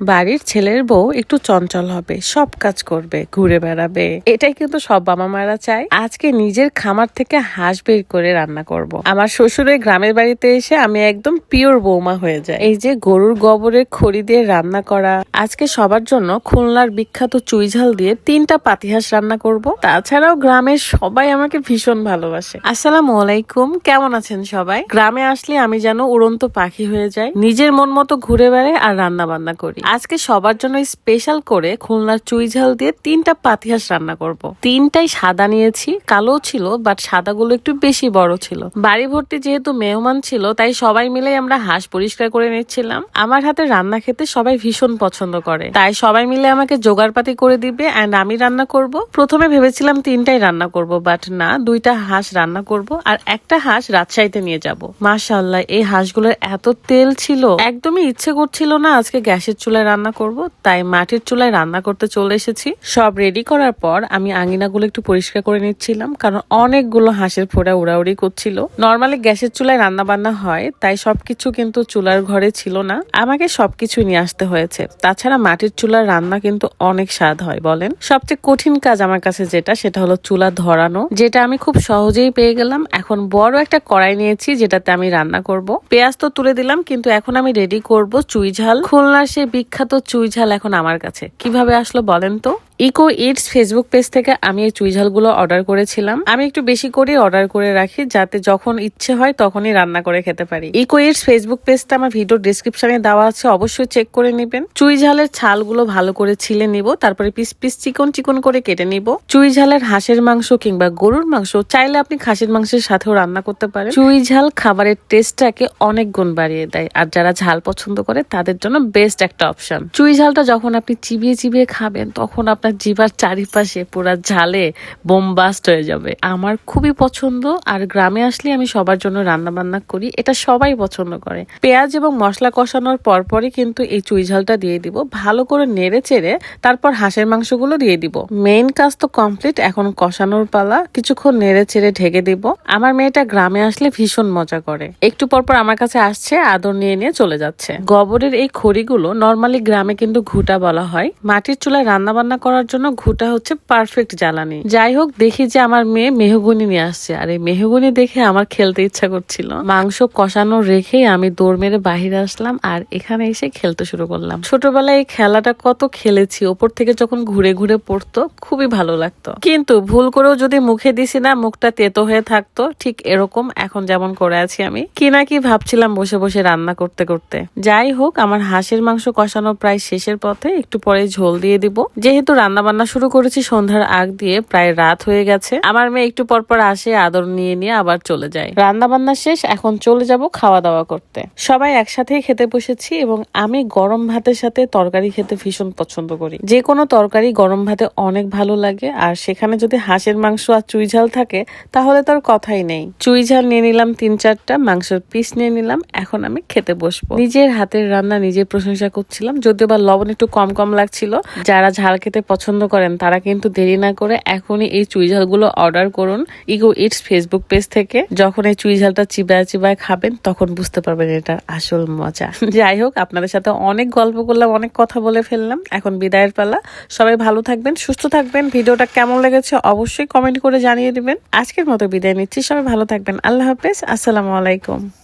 বাড়ির ছেলের বউ একটু চঞ্চল হবে, সব কাজ করবে, ঘুরে বেড়াবে। এটাই কিন্তু সব বাবা মারা চায়। আজকে নিজের খামার থেকে হাঁস বের করে রান্না করব। আমার শ্বশুরের গ্রামের বাড়িতে এসে আমি একদম পিওর বৌমা হয়ে যায় এই যে গরুর গোবরের খড়ি দিয়ে রান্না করা, আজকে সবার জন্য খুলনার বিখ্যাত চুইঝাল দিয়ে তিনটা পাতিহাঁস রান্না করব। তাছাড়াও গ্রামের সবাই আমাকে ভীষণ ভালোবাসে। আসসালামু আলাইকুম, কেমন আছেন সবাই? গ্রামে আসলে আমি যেন উড়ন্ত পাখি হয়ে যাই, নিজের মন মতো ঘুরে বেড়াই আর রান্না বান্না করি। আজকে সবার জন্য স্পেশাল করে খুলনার চুইঝাল দিয়ে তিনটা পাতিহাঁস রান্না করব। তিনটাই সাদা নিয়েছি, কালো ছিল বাট সাদাগুলো একটু বেশি বড় ছিল। বাড়ি ভর্তি যেহেতু মেহমান ছিল, তাই সবাই মিলে আমরা হাঁস পরিষ্কার করে নিচ্ছিলাম। আমার হাতে রান্না খেতে সবাই ভীষণ পছন্দ করে, তাই সবাই মিলে আমাকে জোগাড়পাতি করে দিবে অ্যান্ড আমি রান্না করব। প্রথমে ভেবেছিলাম তিনটাই রান্না করব বাট না, দুইটা হাঁস রান্না করব আর একটা হাঁস রাজশাহীতে নিয়ে যাব। মাশাআল্লাহ, এই হাঁসগুলোর এত তেল ছিল। একদমই ইচ্ছে করছিল না আজকে গ্যাসের চুলায় রান্না করব, তাই মাটির চুলায় রান্না করতে চলে এসেছি। সব রেডি করার পর আমি আঙিনাগুলো একটু পরিষ্কার করে নিচ্ছিলাম, কারণ অনেকগুলো হাঁসের ফোড়া উড়াউড়ি করছিল। নর্মালি গ্যাসের চুলায় রান্না বান্না হয়, তাই সবকিছু কিন্তু চুলার ঘরে ছিল না। আমাকে সবকিছু নিয়ে আসতে হয়েছে। তাছাড়া মাটির চুলার রান্না কিন্তু অনেক স্বাদ হয়, বলেন। সবচেয়ে কঠিন কাজ আমার কাছে যেটা, সেটা হলো চুলা ধরানো, যেটা আমি খুব সহজেই পেয়ে গেলাম। এখন বড় একটা কড়াই নিয়েছি, যেটাতে আমি রান্না করব। পেঁয়াজ তো তুলে দিলাম, কিন্তু এখন আমি রেডি করব চুই ঝাল। খুলনার সেই বিখ্যাত চুইঝাল এখন আমার কাছে। কীভাবে আসলো বলেন তো? ইকো ইটস ফেসবুক পেজ থেকে আমি এই চুইঝালগুলো অর্ডার করেছিলাম। আমি একটু বেশি করে অর্ডার করে রাখি, যাতে যখন ইচ্ছে হয় তখনই রান্না করে খেতে পারি। ইকো ইটস ফেসবুক পেজটা আমার ভিডিও ডিসক্রিপশনে দেওয়া আছে, অবশ্যই চেক করে নেবেন। চুই ঝালের ছালগুলো ভালো করে ছিলে নিব, তারপরে পিস পিস চিকন চিকন করে কেটে নিব। চুই ঝালের হাঁসের মাংস কিংবা গরুর মাংস, চাইলে আপনি খাসির মাংসের সাথেও রান্না করতে পারেন। চুই ঝাল খাবারের টেস্টটাকে অনেক গুণ বাড়িয়ে দেয়, আর যারা ঝাল পছন্দ করে তাদের জন্য বেস্ট একটা অপশন চুই ঝালটা যখন আপনি চিবিয়ে চিবিয়ে খাবেন, তখন আপনার জিভার চারিপাশে পুরা ঝালে বোমবাস্ট হয়ে যাবে। আমার খুবই পছন্দ, আর গ্রামে আসলে আমি সবার জন্য রান্না বান্না করি, এটা সবাই পছন্দ করে। পেঁয়াজ এবং মশলা কষানোর পরপরই কিন্তু এই চুই ঝালটা দিয়ে দিব। ভালো করে নেড়ে চেড়ে তারপর হাঁসের মাংসগুলো দিয়ে দিব। মেইন কাজ তো কমপ্লিট এখন কষানোর পালা। কিছুক্ষণ নেড়ে চেড়ে ঢেকে দিব। আমার মেয়েটা গ্রামে আসলে ভীষণ মজা করে। একটু পরপর আমার কাছে আসছে, আদর নিয়ে নিয়ে চলে যাচ্ছে। গোবরের এই খড়িগুলো নর্মালি গ্রামে কিন্তু ঘুটা বলা হয়। মাটির চুলায় রান্না বান্না করার জন্য ঘুটা হচ্ছে পারফেক্ট জ্বালানি। যাই হোক, দেখি যে আমার মেয়ে মেহগুনি নিয়ে আসছে। আর এই মেহগুনি দেখে আমার খেলতে ইচ্ছা করছিল। মাংস কষানো রেখেই আমি দৌড় মেরে বাহিরে আসলাম আর এখানে এসে খেলতে শুরু করলাম। ছোটবেলায় এই খেলাটা কত খেলেছি, ওপর থেকে যখন ঘুরে ঘুরে পড়তো, খুবই ভালো লাগতো। কিন্তু ভুল করেও যদি মুখে দিছি না, মুখটা তেতো হয়ে থাকতো, ঠিক এরকম এখন যেমন করে আছি আমি, কি না কি ভাবছিলাম বসে বসে রান্না করতে করতে। যাই হোক, আমার হাঁসের মাংস কষানো প্রায় শেষের পথে, একটু পরে ঝোল দিয়ে দিব। যেহেতু রান্না বান্না শুরু করেছি সন্ধ্যার আগ দিয়ে, প্রায় রাত হয়ে গেছে। আমার মেয়ে একটু পর পর আসে, আদর নিয়ে নিয়ে আবার চলে যায়। রান্না বান্না শেষ, এখন চলে যাব খাওয়া দাওয়া করতে। সবাই একসাথেই খেতে বসেছি এবং আমি গরম ভাতের সাথে তরকারি খেতে ভীষণ পছন্দ করি। যে কোনো তরকারি গরম ভাতে অনেক ভালো লাগে, আর সেখানে যদি হাঁসের মাংস আর চুই ঝাল থাকে, তাহলে তার কথাই নেই। চুই ঝাল নিয়ে নিলাম তিন চারটা, মাংসের পিস নিয়ে নিলাম, এখন আমি খেতে বসবো। নিজের হাতের রান্না নিজে প্রশংসা করছিলাম, যদিও বা লবণ একটু কম কম লাগছিল। যারা ঝাল খেতে পছন্দ করেন, তারা কিন্তু দেরি না করে এখনই এই চুই ঝালগুলো অর্ডার করুন ইগো ইটস ফেসবুক পেজ থেকে। যখন এই চুই ঝালটা চিবায় চিবায় খাবেন, তখন বুঝতে পারবেন এটা আসল মজা। যাই হোক, আপনাদের সাথে অনেক গল্প করলাম, অনেক কথা বলে ফেললাম। এখন বিদায়ের পালা। সবাই ভালো থাকবেন, সুস্থ থাকবেন। ভিডিওটা কেমন লেগেছে অবশ্যই কমেন্ট করে জানিয়ে দিবেন। আজকের মতো বিদায় নিচ্ছি। সবাই ভালো থাকবেন। আল্লাহ হাফেজ। আসসালামু আলাইকুম।